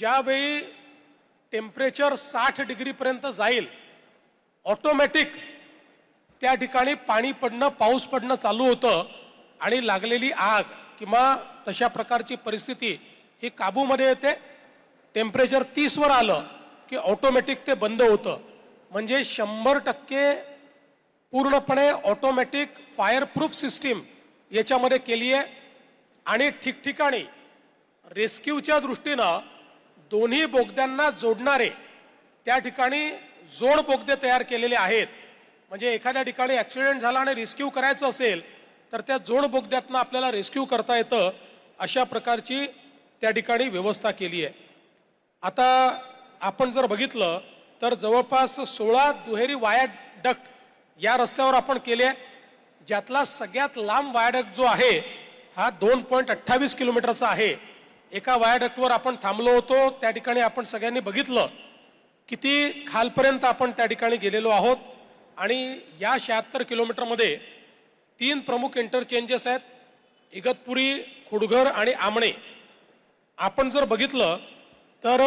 ज्यावेळी टेम्परेचर साठ डिग्रीपर्यंत जाईल ऑटोमॅटिक त्या ठिकाणी पाणी पडणं पाऊस पडणं चालू होतं आणि लागलेली आग किंवा तशा प्रकारची परिस्थिती ही काबूमध्ये येते. टेम्परेचर तीसवर आलं की ऑटोमॅटिक ते बंद होतं. म्हणजे शंभर टक्के पूर्णपणे ऑटोमॅटिक फायर प्रूफ सिस्टीम याच्यामध्ये केली आहे आणि ठिकठिकाणी रेस्क्यूच्या दृष्टीनं दोन्ही बोगद्यांना जोडणारे त्या ठिकाणी जोड बोगदे तयार केलेले आहेत. म्हणजे एखाद्या ठिकाणी ॲक्सिडेंट झाला आणि रेस्क्यू करायचं असेल तर त्या जोड बोगद्यातनं आपल्याला रेस्क्यू करता येतं अशा प्रकारची त्या ठिकाणी व्यवस्था केली आहे. आता आपण जर बघितलं तर जवळपास सोळा दुहेरी वायाडक्ट या रस्त्यावर आपण केले आहे. ज्यातला सगळ्यात लांब वायाडक्ट जो आहे हा दोन पॉईंट अठ्ठावीस किलोमीटरचा आहे. एका वायाडक्टवर आपण थांबलो होतो त्या ठिकाणी आपण सगळ्यांनी बघितलं किती खालपर्यंत आपण त्या ठिकाणी गेलेलो आहोत. आणि या शहात्तर किलोमीटरमध्ये तीन प्रमुख इंटरचेंजेस आहेत. इगतपुरी खुडघर आणि आमणे. आपण जर बघितलं तर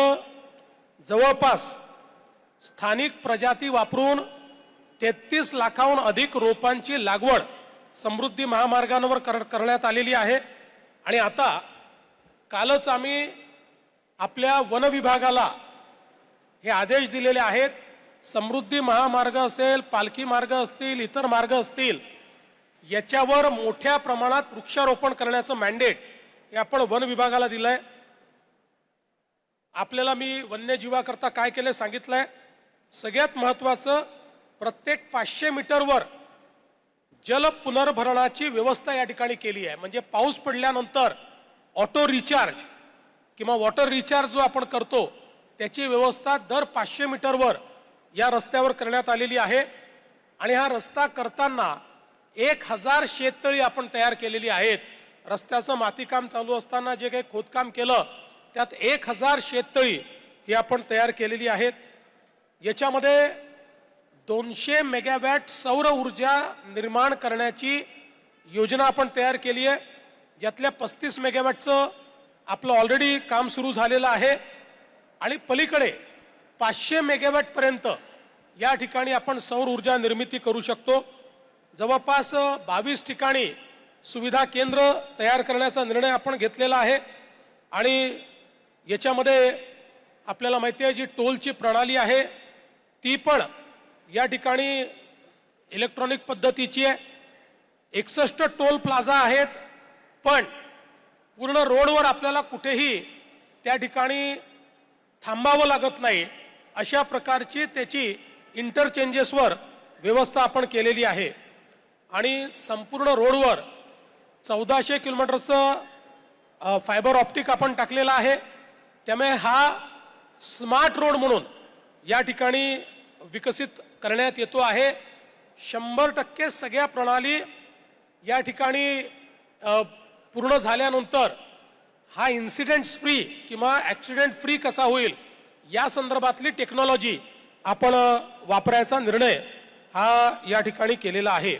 जवळपास स्थानिक प्रजाती वापरून तेहतीस लाखाहून अधिक रोपांची लागवड समृद्धी महामार्गांवर कर करण्यात आलेली आहे. आणि आता कालच आम्ही आपल्या वन विभागाला हे आदेश दिलेले आहेत. समृद्धी महामार्ग असेल पालखी मार्ग असतील इतर मार्ग असतील याच्यावर मोठ्या प्रमाणात वृक्षारोपण करण्याचं मॅन्डेट हे आपण वन विभागाला दिलंय. आपल्याला मी वन्यजीवाकरता काय केलं सांगितलंय. सगळ्यात महत्वाचं प्रत्येक पाचशे मीटरवर जल पुनर्भरणाची व्यवस्था या ठिकाणी केली आहे. म्हणजे पाऊस पडल्यानंतर ऑटो रिचार्ज किंवा वॉटर रिचार्ज जो आपण करतो त्याची व्यवस्था दर पाचशे मीटरवर या रस्त्यावर करण्यात आलेली आहे. आणि हा रस्ता करताना एक हजार शेततळी आपण तयार केलेली आहेत. रस्त्याचं मातीकाम चालू असताना जे काही खोदकाम केलं त्यात एक हजार शेततळी ही आपण तयार केलेली आहेत. याच्यामध्ये दोनशे मेगावॅट सौर ऊर्जा निर्माण करण्याची योजना आपण तयार केली आहे. यातल्या पस्तीस मेगावॅटचं आपलं ऑलरेडी काम सुरू झालेलं आहे. आणि पलीकडे पाचशे मेगावॅटपर्यंत या ठिकाणी आपण सौर ऊर्जा निर्मिती करू शकतो. जवळपास बावीस ठिकाणी सुविधा केंद्र तयार करण्याचा निर्णय आपण घेतलेला आहे. आणि याच्यामध्ये आपल्याला माहिती आहे जी टोलची प्रणाली आहे ती पण या ठिकाणी इलेक्ट्रॉनिक पद्धतीची आहे. एकसष्ट टोल प्लाझा आहेत. पण पूर्ण रोडवर आपल्याला कुठेही त्या ठिकाणी थांबावं लागत नाही. अशा प्रकारची त्याची इंटरचेंजेसवर व्यवस्था आपण केलेली आहे. आणि संपूर्ण रोडवर चौदाशे किलोमीटरचं फायबर ऑप्टिक आपण टाकलेलं आहे. त्यामुळे हा स्मार्ट रोड म्हणून या ठिकाणी विकसित करण्यात येतो आहे. शंभर टक्के सगळ्या प्रणाली या ठिकाणी पूर्ण झाल्यानंतर हा इन्सिडेंट्स फ्री किंवा ॲक्सिडेंट फ्री कसा होईल या संदर्भातली टेक्नॉलॉजी आपण वापरायचा निर्णय हा या ठिकाणी केलेला आहे.